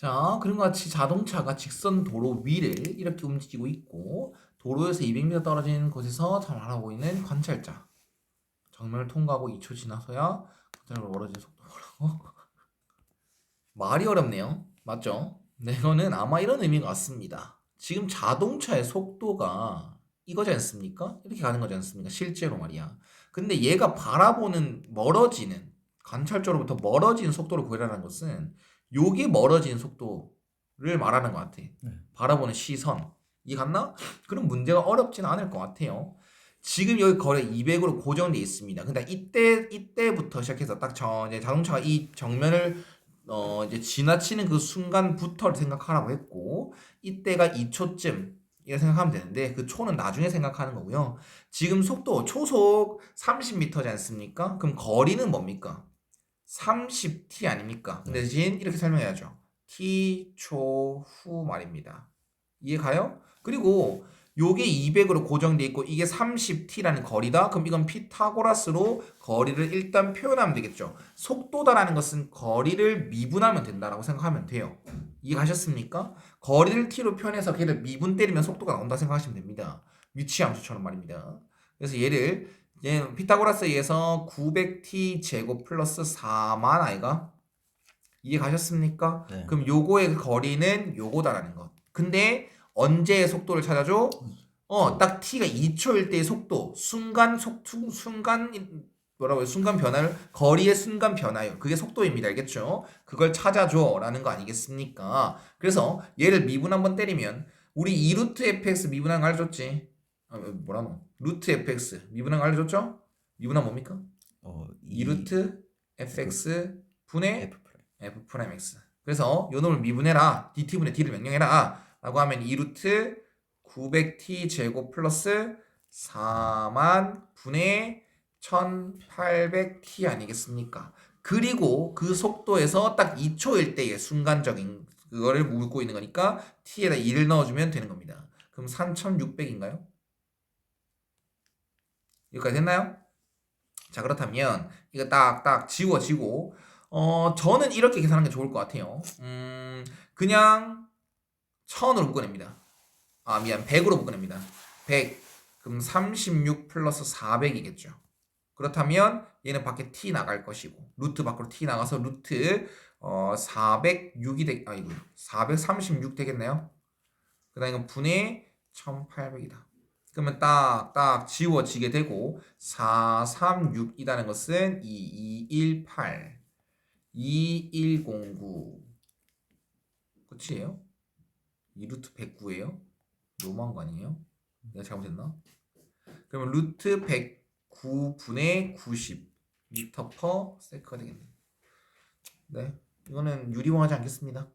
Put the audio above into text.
자, 그런 것 같이 자동차가 직선 도로 위를 이렇게 움직이고 있고 도로에서 200m 떨어진 곳에서 잘 알아보고 있는 관찰자. 정면을 통과하고 2초 지나서야 관찰로 멀어진 속도 뭐라고? 말이 어렵네요. 맞죠? 네, 이거는 아마 이런 의미가 같습니다. 지금 자동차의 속도가 이거지 않습니까? 이렇게 가는 거지 않습니까? 실제로 말이야. 근데 얘가 바라보는 멀어지는 관찰자로부터 멀어지는 속도를 구해라는 것은 요게 멀어지는 속도를 말하는 것 같아. 네. 바라보는 시선. 이해 갔나? 그럼 문제가 어렵지는 않을 것 같아요. 지금 여기 거리 200으로 고정돼 있습니다. 근데 이때 이때부터 시작해서 딱저 이제 자동차가 이 정면을 어 이제 지나치는 그 순간부터를 생각하라고 했고 이때가 2초쯤 이렇게 생각하면 되는데 그 초는 나중에 생각하는 거고요. 지금 속도 초속 30m지 않습니까? 그럼 거리는 뭡니까? 30t 아닙니까? 근데 대신 이렇게 설명해야죠. t 초 후 말입니다. 이해 가요? 그리고 요게 200으로 고정돼 있고 이게 30t라는 거리다. 그럼 이건 피타고라스로 거리를 일단 표현하면 되겠죠. 속도다라는 것은 거리를 미분하면 된다라고 생각하면 돼요. 이해 가셨습니까? 거리를 t로 표현해서 걔를 미분 때리면 속도가 나온다 생각하시면 됩니다. 위치 함수처럼 말입니다. 그래서 얘를 얘 피타고라스에 의해서 900t 제곱 플러스 4만 아이가 이해 가셨습니까? 네. 그럼 요거의 거리는 요거다라는 것. 근데 언제의 속도를 찾아줘? 어, 딱 t가 2초일 때의 속도, 순간 속 순- 순간 뭐라고요? 순간 변화를 거리의 순간 변화요. 그게 속도입니다. 알겠죠? 그걸 찾아줘라는 거 아니겠습니까? 그래서 얘를 미분 한번 때리면 우리 2루트 fx 미분한 거 알려줬지? 아, 뭐라 노? 루트 fx 미분한 거 알려줬죠? 미분한 뭡니까? 어, 2루트 fx 분의 F 프라임. f 프라임 x. 그래서 요 놈을 미분해라. dt분의 d를 명령해라. 라고 하면 2루트 900t 제곱 플러스 4만 분의 1800t 아니겠습니까? 그리고 그 속도에서 딱 2초일 때의 순간적인 그거를 묻고 있는 거니까 t에다 2를 넣어주면 되는 겁니다. 그럼 3600인가요? 여기까지 됐나요? 자 그렇다면 이거 딱딱 지워지고 어 저는 이렇게 계산하는 게 좋을 것 같아요. 음 그냥 1000으로 묶어냅니다. 아 미안 100으로 묶어냅니다. 100 그럼 36 플러스 400이겠죠. 그렇다면 얘는 밖에 t 나갈 것이고 루트 밖으로 t 나가서 루트 어 406이 되 아이고 436 되겠네요. 그다음 이건 분의 1800이다. 그러면 딱 딱 지워지게 되고 436이라는 것은 2218 2109 끝이에요? 2루트 109예요? 너무한 거 아니에요? 내가 잘못했나? 그러면 루트 109분의 90 미터 퍼 세크가 되겠네. 네, 이거는 유리화하지 않겠습니다.